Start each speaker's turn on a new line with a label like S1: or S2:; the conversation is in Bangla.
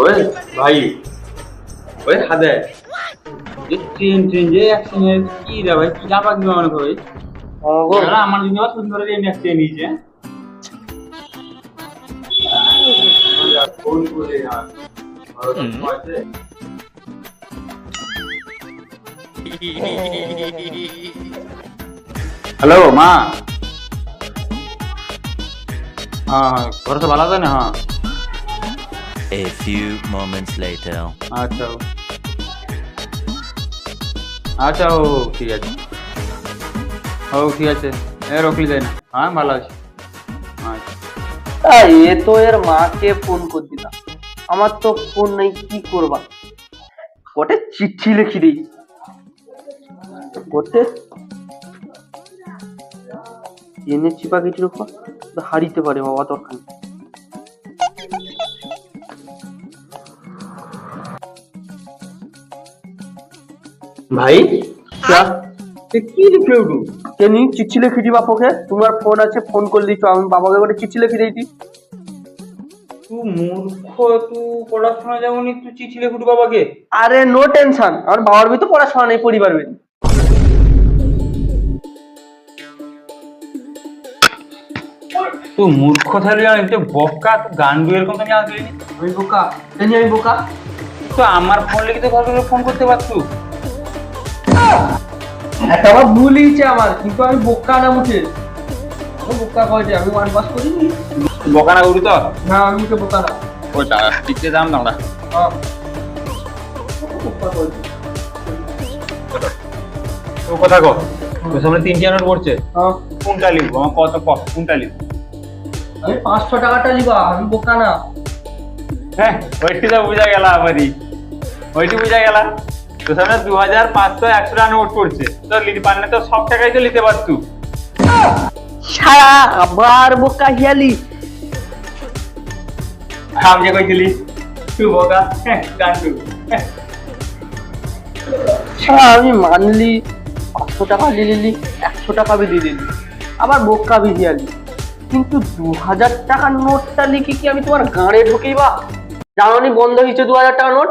S1: ওই ভাই ওই হাদে। যে ট্রেন ট্রেন যে অ্যাক্সিডেন্ট কি রে ভাই কি যাবা কি মনে করি আমার জন্য সুন্দর যে অ্যাক্সিডেন্ট নিয়েছে। ফোন করে হ্যালো মা। হ্যাঁ ঘর তো ভালো আছে না হ্যাঁ।
S2: A few moments later.
S1: আচ্ছা আচ্ছা ও ঠিক আছে ও ঠিক আছে এ রকলি যাই না হ্যাঁ ভালো আছে আচ্ছা
S3: এ তো এর মাকে ফোন করে দিলাম আমার তো ফোন নেই কি করবা কোটে চিঠি লিখি দিই কোটে এনে চিপা কেটির উপর হারিতে পারে বাবা দরকার
S1: ভাই কি লিখে উঠু
S3: কেনি চিঠি লিখি দি বাপকে? তোমার ফোন আছে ফোন করে দিচ্ছ আমি বাবাকে করে চিঠি লিখি দিয়েছি
S1: তুই মূর্খ তুই পড়াশোনা যেমন একটু চিঠি লিখে উঠু বাবাকে।
S3: আরে নো টেনশন আমার বাবার বই তো পড়াশোনা নেই পরিবার বই
S1: তুই মূর্খ থাকলে আমি তো বক্কা তুই গানগুলো এরকম তো আমি আগে
S3: আমি বোকা। জানি আমি বোকা।
S1: তো আমার ফোন লিখে তো ঘরে ফোন করতে পারতু।
S3: একটা আমার ভুল হয়েছে আমার কিন্তু আমি বোকা না মুখে। বোকা কয়েছে আমি ওয়ান পাস করিনি।
S1: বকানা করু তো?
S3: না আমি মুখে বোকা না।
S1: ওই টিকতে দাম
S3: হ্যাঁ। বোকা
S1: তো কথা কো সামনে তিন চার নোট পড়ছে
S3: হ্যাঁ।
S1: কোনটা লিখব? আমার কত ক কোনটা লিখব?
S3: আমি পাঁচশো টাকাটা লিবা আমি বোকা না।
S1: হ্যাঁ ওইটি তো বুঝা গেল আমারই। ওইটি বুঝা গেল। তোর সামনে দু হাজার পাঁচশো একশো টাকা নোট পড়ছে। তো পারলে তো সব টাকাই তো নিতে পারতু।
S3: সারা আবার বোকা হিয়ালি।
S1: আমি কইছিলি তুই বোকা হ্যাঁ গান্ডু হ্যাঁ
S3: সারা আমি মানলি পাঁচশো টাকা দিয়ে দিলি একশো টাকা বি দিয়ে দিলি। আবার বোকা বি হিয়ালি। কিন্তু দু হাজার টাকার নোটটা লিখে কি আমি তোমার গাঁড়ে ঢুকেই বা? জানি বন্ধ হয়েছে দু হাজার টাকার নোট